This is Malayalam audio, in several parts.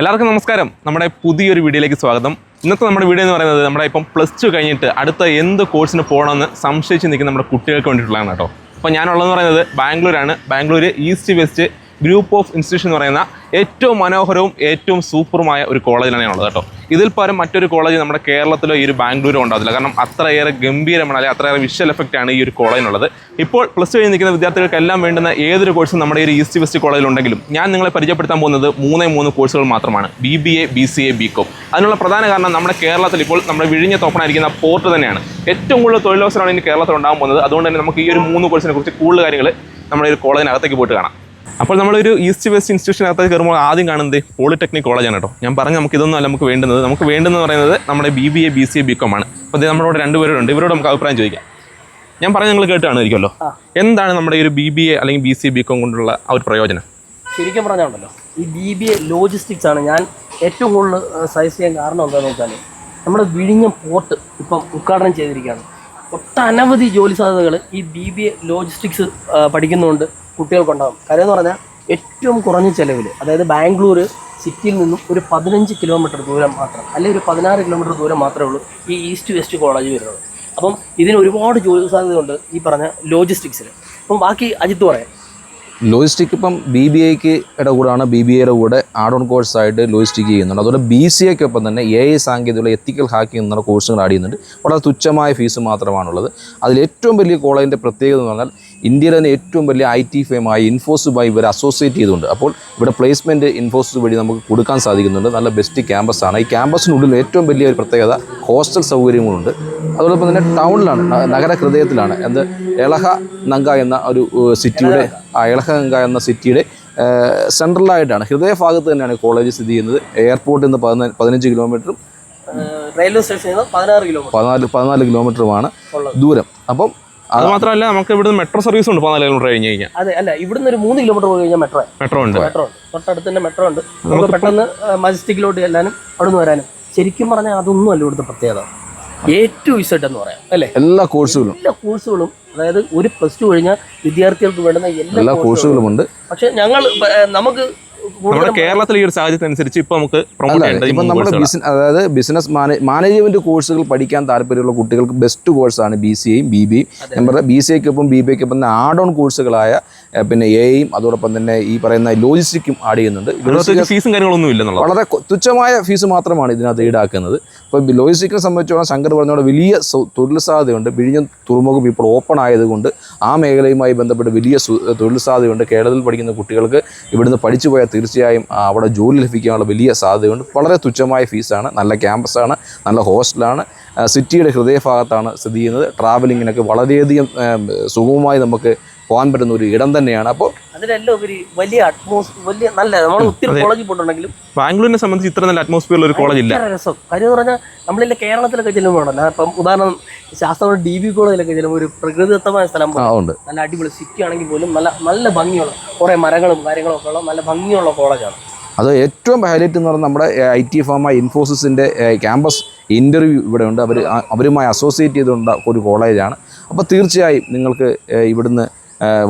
എല്ലാവർക്കും നമസ്കാരം. നമ്മുടെ പുതിയൊരു വീഡിയോയിലേക്ക് സ്വാഗതം. ഇന്നത്തെ നമ്മുടെ വീഡിയോ എന്ന് പറയുന്നത് നമ്മുടെ ഇപ്പം പ്ലസ് ടു കഴിഞ്ഞിട്ട് അടുത്ത എന്ത് കോഴ്സിന് പോകണമെന്ന് സംശയിച്ച് നിൽക്കുന്ന നമ്മുടെ കുട്ടികൾക്ക് വേണ്ടിയിട്ടുള്ളതാണ് കേട്ടോ. അപ്പോൾ ഞാനുള്ളതെന്ന് പറയുന്നത് ബാംഗ്ലൂരാണ്. Bangalore east west group of institution എന്ന് പറയുന്ന ഏറ്റവും മനോഹരവും ഏറ്റവും സൂപ്പറുമായ ഒരു കോളേജിലാണ് ഞാനുള്ളത് കേട്ടോ. ഇതിൽ പരം മറ്റൊരു കോളേജ് നമ്മുടെ കേരളത്തിലോ ഈ ഒരു ബാംഗ്ലൂരോ ഉണ്ടാവില്ല കാരണം അത്രയേറെ ഗംഭീരമാണ് അല്ലെങ്കിൽ അത്രയേറെ വിഷ്വൽ എഫക്റ്റ് ആണ് ഈ ഒരു കോളേജിനുള്ളത്. ഇപ്പോൾ പ്ലസ് ടു കഴിഞ്ഞ് നിൽക്കുന്ന വിദ്യാർത്ഥികൾക്കെല്ലാം വേണ്ടുന്ന ഏതൊരു കോഴ്സും നമ്മുടെ ഈ ഒരു ഈസ്റ്റ് വെസ്റ്റ് കോളേജിലുണ്ടെങ്കിലും ഞാൻ നിങ്ങളെ പരിചയപ്പെടുത്താൻ പോകുന്നത് മൂന്നേ മൂന്ന് കോഴ്സുകൾ മാത്രമാണ്. B B A B C A B com അതിനുള്ള പ്രധാന കാരണം നമ്മുടെ കേരളത്തിൽ ഇപ്പോൾ നമ്മുടെ വിഴിഞ്ഞ തോപ്പണായിരിക്കുന്ന പോർട്ട് തന്നെയാണ്. ഏറ്റവും കൂടുതൽ തൊഴിലവസരമാണ് ഇനി കേരളത്തിൽ ഉണ്ടാകാൻ പോകുന്നത്. അതുകൊണ്ട് തന്നെ നമുക്ക് ഈ ഒരു മൂന്ന് കോഴ്സിനെ കുറിച്ച് കൂടുതൽ കാര്യങ്ങൾ നമ്മുടെ ഒരു കോളേജിനകത്തേക്ക് പോയിട്ട് കാണാം. അപ്പോൾ നമ്മളൊരു ഈസ്റ്റ് വെസ്റ്റ് ഇൻസ്റ്റിറ്റ്യൂഷനകത്ത് കയറുമ്പോൾ ആദ്യം കാണുന്നത് പോളിടെക്നിക് കോളേജാണ് കേട്ടോ ഞാൻ പറഞ്ഞു നമുക്ക് ഇതൊന്നും അല്ല നമുക്ക് വേണ്ടുന്നത് നമുക്ക് വേണ്ടെന്ന് പറയുന്നത് നമ്മുടെ B B A B C A B com ആണ്. അപ്പോൾ ഇവിടെ രണ്ടുപേരുണ്ട്. ഇവരോട് നമുക്ക് അഭിപ്രായം ചോദിക്കാം. ഞാൻ പറഞ്ഞു നിങ്ങൾ കേട്ട് കാണുമായിരിക്കുമല്ലോ. എന്താണ് നമ്മുടെ ഈ ഒരു ബി ബി എ അല്ലെങ്കിൽ B C A B com കൊണ്ടുള്ള ആ ഒരു പ്രയോജനം? ശരിക്കും പറഞ്ഞാണല്ലോ ഈ ബി ബി എ ലോജിസ്റ്റിക്സ് ആണ് ഞാൻ ഏറ്റവും കൂടുതൽ സൈസ് ചെയ്യാൻ കാരണം എന്താണെന്ന് വെച്ചാൽ നമ്മുടെ വിഴിഞ്ഞം പോർട്ട് ഇപ്പം ഉദ്ഘാടനം ചെയ്തിരിക്കുകയാണ്. ഒട്ടനവധി ജോലി സാധ്യതകൾ ഈ ബി ബി എ ലോജിസ്റ്റിക്സ് പഠിക്കുന്നതുകൊണ്ട് കുട്ടികൾക്കുണ്ടാകും കാര്യം എന്ന് പറഞ്ഞാൽ ഏറ്റവും കുറഞ്ഞ ചിലവിൽ അതായത് ബാംഗ്ലൂർ സിറ്റിയിൽ നിന്നും ഒരു പതിനഞ്ച് കിലോമീറ്റർ ദൂരം മാത്രം അല്ലെങ്കിൽ ഒരു പതിനാറ് കിലോമീറ്റർ ദൂരം മാത്രമേ ഉള്ളൂ ഈ ഈസ്റ്റ് വെസ്റ്റ് കോളേജ് വരുന്നത്. അപ്പം ഇതിന് ഒരുപാട് ജോലി സാധ്യതയുണ്ട് ഈ പറഞ്ഞ ലോജിസ്റ്റിക്സിൽ അപ്പം ബാക്കി അജിത്ത് പറയാം. ലോജിസ്റ്റിക് ഇപ്പം ബി ബി ഐക്ക് കൂടാണ് ബി ബി ഐയുടെ കൂടെ ആഡ് ഓൺ കോഴ്സായിട്ട് ലോജിസ്റ്റിക് ചെയ്യുന്നുണ്ട്. അതുപോലെ ബി സി എക്കൊപ്പം തന്നെ എ ഐ സാങ്കേതികതയുള്ള എത്തിക്കൽ ഹാക്കിംഗ് എന്നുള്ള കോഴ്സുകൾ ആഡ് ചെയ്യുന്നുണ്ട്. വളരെ തുച്ഛമായ ഫീസ് മാത്രമാണുള്ളത്. അതിൽ ഏറ്റവും വലിയ കോളേജിന്റെ പ്രത്യേകത എന്ന് പറഞ്ഞാൽ ഇന്ത്യയിലെ തന്നെ ഏറ്റവും വലിയ ഐ ടി ഫേമായ ഇൻഫോസുമായി ഇവർ അസോസിയേറ്റ് ചെയ്തുകൊണ്ട് അപ്പോൾ ഇവിടെ പ്ലേസ്മെന്റ് ഇൻഫോസിസ് വഴി നമുക്ക് കൊടുക്കാൻ സാധിക്കുന്നുണ്ട്. നല്ല ബെസ്റ്റ് ക്യാമ്പസാണ് ഈ ക്യാമ്പസിനുള്ളിൽ ഏറ്റവും വലിയ ഒരു പ്രത്യേകത ഹോസ്റ്റൽ സൗകര്യങ്ങളുണ്ട്. അതോടൊപ്പം തന്നെ ടൗണിലാണ് നഗര ഹൃദയത്തിലാണ് എന്ത് എളഹ നങ്ക എന്ന ഒരു സിറ്റിയുടെ ആ എളഹഗംഗ എന്ന സിറ്റിയുടെ സെൻട്രലായിട്ടാണ് ഹൃദയഭാഗത്ത് തന്നെയാണ് ഈ കോളേജ് സ്ഥിതി ചെയ്യുന്നത്. എയർപോർട്ടിൽ നിന്ന് പതിനാല് പതിനഞ്ച് കിലോമീറ്ററും റെയിൽവേ സ്റ്റേഷനിൽ നിന്ന് പതിനാറ് കിലോമീറ്റർ പതിനാല് പതിനാല് കിലോമീറ്ററുമാണ്. ദൂരം. അപ്പം അത് മാത്രമല്ല നമുക്ക് ഇവിടുന്ന് മെട്രോ സർവീസ് ഉണ്ട് പതിനാല് കിലോമീറ്റർ കഴിഞ്ഞ് കഴിഞ്ഞാൽ. അതെ അല്ല ഇവിടുന്ന് ഒരു മൂന്ന് കിലോമീറ്റർ പോയി കഴിഞ്ഞാൽ മെട്രോ മെട്രോ ഉണ്ട്. മെട്രോ ഉണ്ട്. തൊട്ടടുത്ത് തന്നെ മെട്രോ ഉണ്ട്. നമുക്ക് പെട്ടെന്ന് മജസ്റ്റിക്കിലോട്ട് ചെല്ലാനും അവിടെ നിന്ന് വരാനും. ശരിക്കും പറഞ്ഞാൽ അതൊന്നും അല്ല ഇവിടുത്തെ പ്രത്യേകത. എ ടു ഇസഡ് എന്ന് പറയാം അല്ലേ? എല്ലാ കോഴ്സുകളും എല്ലാ കോഴ്സുകളും അതായത് ഒരു പ്ലസ് ടു കഴിഞ്ഞാൽ വിദ്യാർത്ഥികൾക്ക് വേണ്ടുന്ന എല്ലാ കോഴ്സുകളും ഉണ്ട്. പക്ഷെ ഞങ്ങൾ നമുക്ക് നമ്മുടെ കേരളത്തിൽ ഈ ഒരു ഇപ്പൊ ഇപ്പം നമ്മുടെ. ബിസിനസ് അതായത് ബിസിനസ് മാനേജ്മെന്റ് കോഴ്സുകൾ പഠിക്കാൻ താല്പര്യമുള്ള കുട്ടികൾക്ക് ബെസ്റ്റ് കോഴ്സാണ് ബി സി എയും ബി ബിയും ഞാൻ പറഞ്ഞ ബി സി എക്കൊപ്പം ബി ബി എക്കൊപ്പം ആഡ് ഓൺ കോഴ്സുകളായ പിന്നെ എയും അതോടൊപ്പം തന്നെ ഈ പറയുന്ന ലോജിസ്റ്റിക്കും ആഡ് ചെയ്യുന്നുണ്ട്. ഫീസും കാര്യങ്ങളൊന്നും ഇല്ലെന്നുള്ള വളരെ തുച്ഛമായ ഫീസ് മാത്രമാണ് ഇതിനകത്ത് ഈടാക്കുന്നത്. ഇപ്പോൾ ലോജിസ്റ്റിക്കിനെ സംബന്ധിച്ചോളം ശങ്കർ പറഞ്ഞോടെ വലിയ തൊഴിൽ സാധ്യതയുണ്ട്. വിഴിഞ്ഞം തുറമുഖം ഇപ്പോൾ ഓപ്പൺ ആയതുകൊണ്ട് ആ മേഖലയുമായി ബന്ധപ്പെട്ട് വലിയ തൊഴിൽ സാധ്യതയുണ്ട്. കേരളത്തിൽ പഠിക്കുന്ന കുട്ടികൾക്ക് ഇവിടുന്ന് പഠിച്ചു പോയാൽ തീർച്ചയായും അവിടെ ജോലി ലഭിക്കാനുള്ള വലിയ സാധ്യതയുണ്ട്. വളരെ തുച്ഛമായ ഫീസാണ്. നല്ല ക്യാമ്പസാണ്. നല്ല ഹോസ്റ്റലാണ്. സിറ്റിയുടെ ഹൃദയഭാഗത്താണ് സ്ഥിതി ചെയ്യുന്നത്. ട്രാവലിങ്ങിനൊക്കെ വളരെയധികം ഏം, സുഗമമായി നമുക്ക് പോകാൻ പറ്റുന്ന ഒരു ഇടം തന്നെയാണ്. അപ്പോൾ അതിലെല്ലാം ഉപരി വലിയ അറ്റ്മോസ് വലിയ നല്ല നമ്മൾ ഒത്തിരി കോളേജിൽ പോയിട്ടുണ്ടെങ്കിലും ബാംഗ്ലൂരിനെ സംബന്ധിച്ച് ഇത്ര നല്ല അറ്റ്മോസ്ഫിയർ ഒരു കോളേജ് ഇല്ല. രസം. കാര്യം എന്ന് പറഞ്ഞാൽ നമ്മളില്ല കേരളത്തിലൊക്കെ ചെല്ലുമ്പോൾ ഉണ്ടല്ലോ. ഇപ്പം ഉദാഹരണം ശാസ്ത്ര ഡി ബി കോളേജിലൊക്കെ ചെല്ലുമ്പോൾ ഒരു പ്രകൃതിദത്തമായ സ്ഥലം ഉണ്ട്. നല്ല അടിപൊളി സിറ്റി ആണെങ്കിൽ പോലും നല്ല നല്ല ഭംഗിയുള്ള കുറേ മരങ്ങളും കാര്യങ്ങളും ഒക്കെ ഉള്ള നല്ല ഭംഗിയുള്ള കോളേജാണ് അത് ഏറ്റവും ഹൈലൈറ്റ് എന്ന് പറഞ്ഞാൽ നമ്മുടെ ഐ ടി ഫാമ ഇൻഫോസിസിന്റെ ക്യാമ്പസ് ഇന്റർവ്യൂ ഇവിടെ ഉണ്ട്. അവർ അവരുമായി അസോസിയേറ്റ് ചെയ്തുകൊണ്ട് ഒരു കോളേജാണ് അപ്പോൾ തീർച്ചയായും നിങ്ങൾക്ക് ഇവിടുന്ന്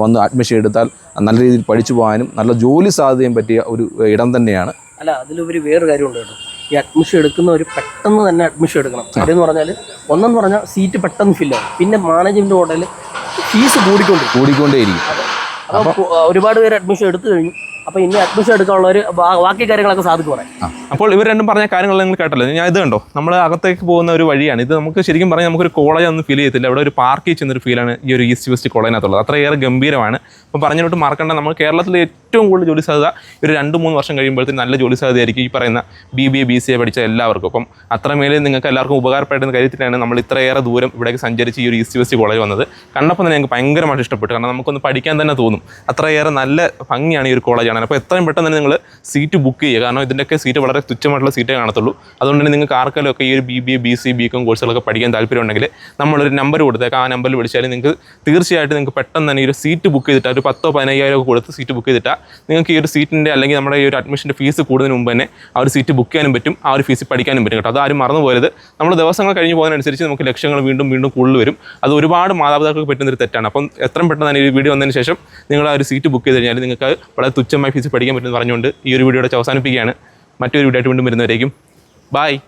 വന്ന് അഡ്മിഷൻ എടുത്താൽ നല്ല രീതിയിൽ പഠിച്ചു പോകാനും നല്ല ജോലി സാധ്യതയും പറ്റിയ ഒരു ഇടം തന്നെയാണ്. അല്ല അതിലുപരി വേറൊരു കാര്യമുണ്ട് കേട്ടോ. ഈ അഡ്മിഷൻ എടുക്കുന്നവർ പെട്ടെന്ന് തന്നെ അഡ്മിഷൻ എടുക്കണം. അതെന്ന് പറഞ്ഞാൽ ഒന്നെന്ന് പറഞ്ഞാൽ സീറ്റ് പെട്ടെന്ന് ഫില്ലാവും പിന്നെ മാനേജ്മെന്റ് ഹോട്ടലിൽ ഫീസ് കൂടിക്കൊണ്ടിരിക്കും. കൂടിക്കൊണ്ടേയിരിക്കും. അപ്പോൾ ഒരുപാട് പേര് അഡ്മിഷൻ എടുത്തു കഴിഞ്ഞു. അപ്പോൾ ഇനി അഡ്മിഷൻ എടുക്കാനുള്ളവർ ബാക്കി കാര്യങ്ങളൊക്കെ സാധിക്കും പറയാം അപ്പോൾ ഇവർ രണ്ടും പറഞ്ഞ കാര്യങ്ങൾ നിങ്ങൾ കേട്ടല്ലോ. ഞാൻ ഇത് കണ്ടോ? നമ്മൾ അകത്തേക്ക് പോകുന്ന ഒരു വഴിയാണ്. ഇത് നമുക്ക് ശരിക്കും പറഞ്ഞാൽ നമുക്കൊരു കോളേജ് ഒന്നും ഫീൽ ചെയ്യത്തില്ല. ഇവിടെ ഒരു പാർക്കിൽ ചെന്നൊരു ഫീലാണ് ഈ ഒരു ഈസ്റ്റ് വെസ്റ്റ് കോളേജിനകത്തുള്ളത്. അത്രയേറെ ഗംഭീരമാണ്. അപ്പോൾ പറഞ്ഞിട്ട് മറക്കേണ്ട. നമ്മൾ കേരളത്തിൽ ഏറ്റവും കൂടുതൽ ജോലി സാധ്യത ഒരു രണ്ട് മൂന്ന് വർഷം കഴിയുമ്പോഴത്തേക്കും നല്ല ജോലി സാധ്യതയായിരിക്കും ഈ പറയുന്ന B B A B C A പഠിച്ച എല്ലാവർക്കും. അപ്പം അത്രമേൽ നിങ്ങൾക്ക് എല്ലാവർക്കും ഉപകാരപ്പെടുന്ന കാര്യത്തിലാണ് നമ്മൾ ഇത്രയേറെ ദൂരം ഇവിടേക്ക് സഞ്ചരിച്ച് ഈ ഒരു ഈസ്റ്റ് വെസ്റ്റ് കോളേജ് വന്നത്. കണ്ടപ്പോൾ തന്നെ ഞങ്ങൾക്ക് ഭയങ്കരമായിട്ട് ഇഷ്ടപ്പെട്ടു. കാരണം നമുക്കൊന്ന് പഠിക്കാൻ തന്നെ തോന്നും. അത്രയേറെ നല്ല ഭംഗിയാണ് ഈ ഒരു കോളേജാണ് അപ്പോൾ എത്രയും പെട്ടെന്ന് തന്നെ നിങ്ങൾ സീറ്റ് ബുക്ക് ചെയ്യുക. കാരണം ഇതിന്റെയൊക്കെ സീറ്റ് വളരെ തുച്ഛമായിട്ടുള്ള സീറ്റേ കാണത്തുള്ളൂ. അതുകൊണ്ട് തന്നെ നിങ്ങൾക്ക് ആർക്കെങ്കിലും ഒക്കെ ഈ ഒരു B B A B C B com കോഴ്സുകളൊക്കെ പഠിക്കാൻ താല്പര്യമുണ്ടെങ്കിൽ നമ്മളൊരു നമ്പർ കൊടുത്തേക്കാം. ആ നമ്പറിൽ വിളിച്ചാൽ നിങ്ങൾക്ക് തീർച്ചയായിട്ടും നിങ്ങൾക്ക് പെട്ടെന്ന് തന്നെ ഈ ഒരു സീറ്റ് ബുക്ക് ചെയ്തിട്ട് ഒരു പത്തോ പതിനയ്യായിരം ഒക്കെ കൊടുത്ത് സീറ്റ് ബുക്ക് ചെയ്തിട്ടാൽ നിങ്ങൾക്ക് ഈ ഒരു സീറ്റിന്റെ അല്ലെങ്കിൽ നമ്മുടെ ഈ ഒരു അഡ്മിഷന്റെ ഫീസ് കൂടുന്നതിന് മുമ്പ് തന്നെ ആ ഒരു സീറ്റ് ബുക്ക് ചെയ്യാനും പറ്റും ആ ഒരു ഫീസ് പഠിക്കാനും പറ്റും കേട്ടോ. അത് ആരും മറന്നു പോയത് നമ്മൾ ദിവസങ്ങൾ കഴിഞ്ഞ് പോകുന്നതിനനുസരിച്ച് നമുക്ക് ലക്ഷ്യങ്ങൾ വീണ്ടും വീണ്ടും കൂടുതൽ വരും. അത് ഒരുപാട് മാതാപിതാക്കൾക്ക് പറ്റുന്നൊരു തെറ്റാണ്. അപ്പം എത്രയും പെട്ടെന്ന് തന്നെ ഈ വീഡിയോ വന്നതിന് ശേഷം നിങ്ങൾ ആ ഒരു സീറ്റ് ബുക്ക് ചെയ്ത് കഴിഞ്ഞാൽ നിങ്ങൾക്ക് വളരെ തുച്ഛമായ ഫീസ് പഠിക്കാൻ പറ്റുമെന്ന് പറഞ്ഞുകൊണ്ട് ഈ ഒരു വീഡിയോയുടെ അവസാനിപ്പിക്കുകയാണ്. മറ്റൊരു വീഡിയോ ആയിട്ട് വീണ്ടും വരുന്നവരേക്കും. ബായ്